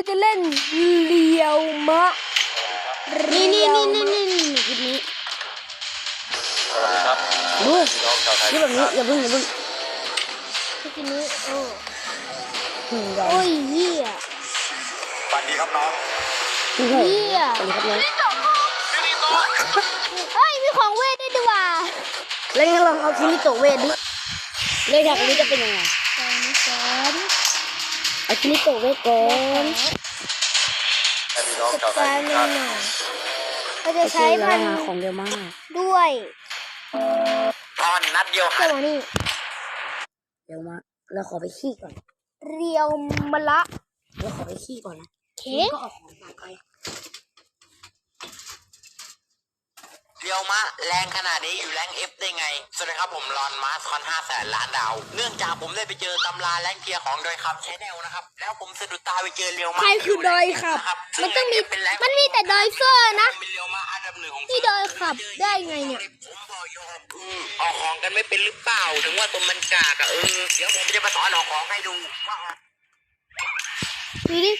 เราจะเล่นเลียวมะนี่นี่เรีนี่ยวนี่มะนี่นี่คลิปนี้ครับดูพี่น้องชาวไทยคลิปแบบนี้อย่าเพิ่งอย่าเพิ่งทีนี้โอ้หนึ่งดอกโอ้ยเหี้ยสวัสดีครับน้องโอ้โหเหี้ยสวัสดีครับน้องเอ้ยมีของเวทด้วยดีกว่าแล้วงั้นลองเอาคิมิโตะเวทดิเลยจากนี้จะเป็นยังไงตอนนี้สอน เอาคิมิโตะเวทก่อนและพี่น้องชาวไทกายรทุกหท่านน่อยเราจะโอเคใช้แล้วมันหาของเยอะมากด้วยตอนนัดเดียวเจ้าหมานี่เยอะมากเราขอไปขี้ก่อน เรียวมะละเราขอไปขี้ก่อนนะเคก็ออกของฝากไป เรียวมะแรงขนาดนี้อยู่แรงเอฟได้ไง สวัสดีครับผมรอนมาสคอนห้าแสนล้านดาว เนื่องจากผมได้ไปเจอตำราแรงเกียร์ของโดยคำชแนลนะครับ แล้วผมสะดุดตาไปเจอเรียวมะใครคือดอยขับนะครับ มันต้องมีเป็นแรงมันมีแต่ดอยเซอร์นะเป็นเรียวมะอันดับหนึ่งของนี่ดอยขับได้ไงเนี่ยผมบอกยอมอือออกของกันไม่เป็นหรือเปล่า ถึงว่าตัวมันกากอะเออ เดี๋ยวผมจะมาสอนออกของให้ดูว่าดูดิ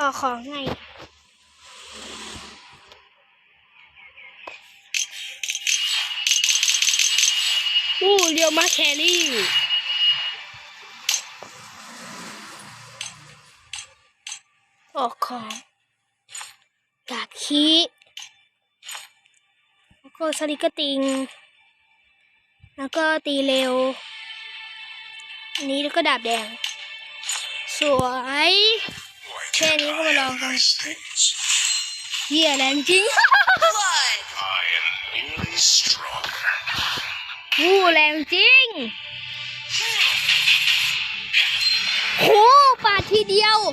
ออกของไง อู้เรียวมาแครี่ออกของกาคีแล้วก็สลิกเกอร์ติง แล้วก็ตีเร็ว อันนี้แล้วก็ดาบแดง สวยแค่นี้ก็มาลองกันเหี้ยแรงจริง บ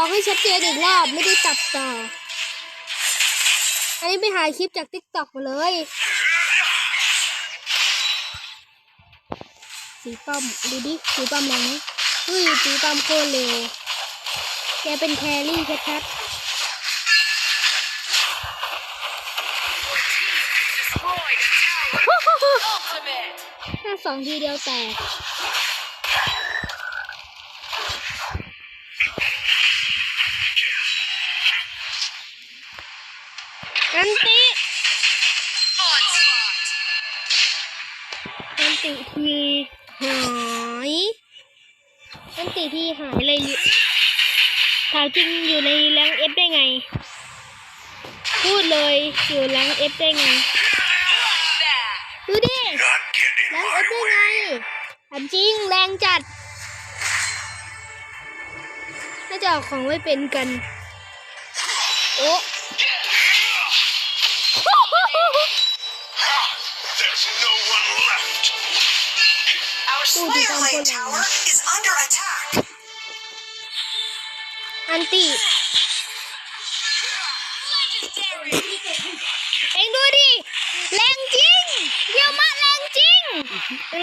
อกให้ชัดเจนอีกรอบไม่ได้ตัดต่อ อันนี้ไปหาคลิปจากติ๊กต็อกมาเลย สีป้อมดูดิ สีป้อมแรงไหมเฮ้ยสีป้อมโคตรเร็วแกเป็นแครี่ชัดๆ ถ้าสองทีเดียวแตกอันติอันติทีหายอันติทีหายเลยถามจริงอยู่ในแรงเอฟได้ไง พูดเลยอยู่แรงเอฟได้ไง ดูดิ แรงเอฟได้ไงถามจริงแรงจัด น่าจะเอาของไว้เป็นกัน โอ้ There's no one left. Our Ooh, di ba ang Slayer Lane kulang? Tower is under attack. อันติ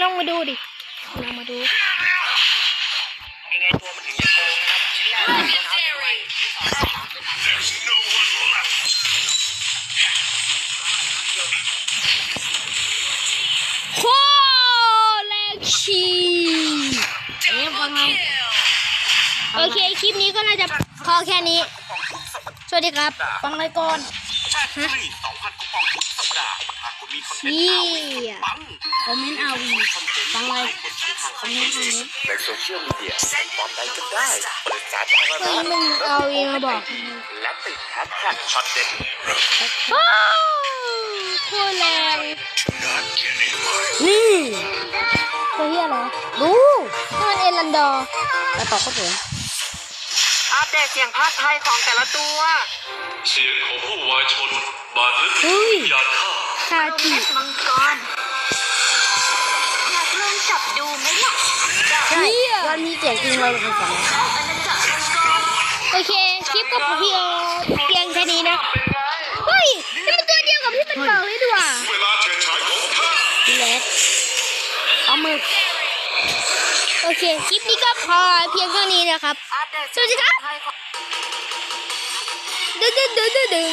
ลองมาดูดิลองมาดูยังไงตัวมันถึงจะโกงนะครับชิ้นแรกรองเท้าแตะไว้ There's no one left. โคแรงชีเอ็งฟังไงโอเค คลิปนี้ก็น่าจะพอแค่นี้ สวัสดีครับ ฟังเลยก่อนแช่ฟรีสองพันคูปองทุกสัปดาห์หากคุณมีคอนเทนต์เชี่เอายปังคอมเมนต์เอาวีคอนเทนต์ฟังเลยบนช่องทางคอมเมนต์เอาเน็ตในโซเชียลมีเดียตอนใดก็ได้เปิดสาธารเฮ้ยณะมึงเอาเองมาบอกและติดแฮชแท็กช็อตเด็ดว้าวโคตรแรง Not getting mine. นี่ตัวเฮียอะไรดูนี่มันเอรันดอร์แต่ต่อก็สวยอัปเดตเสียงภาคไทยของแต่ละตัว เสียงของผู้วายชนบาดลึกเฮ้ยยาฆ่า คาจิ มังกรอยากลองจับดูไหมล่ะใช่วันนี้เสียงจริงเราเป็นฟังอาณาจักรมังกรโอเค คลิปก็เพียงเพียงแค่นี้นะ เฮ้ยนี่มันตัวเดียวกับที่มันบอกเลยดีกว่าเวลาเฉิดฉายของข้าพี่เล็กเอามือโอเค คลิปนี้ก็พอเพียงเท่านี้นะครับ สวัสดีครับ ดึงดึงดึงดึงดึง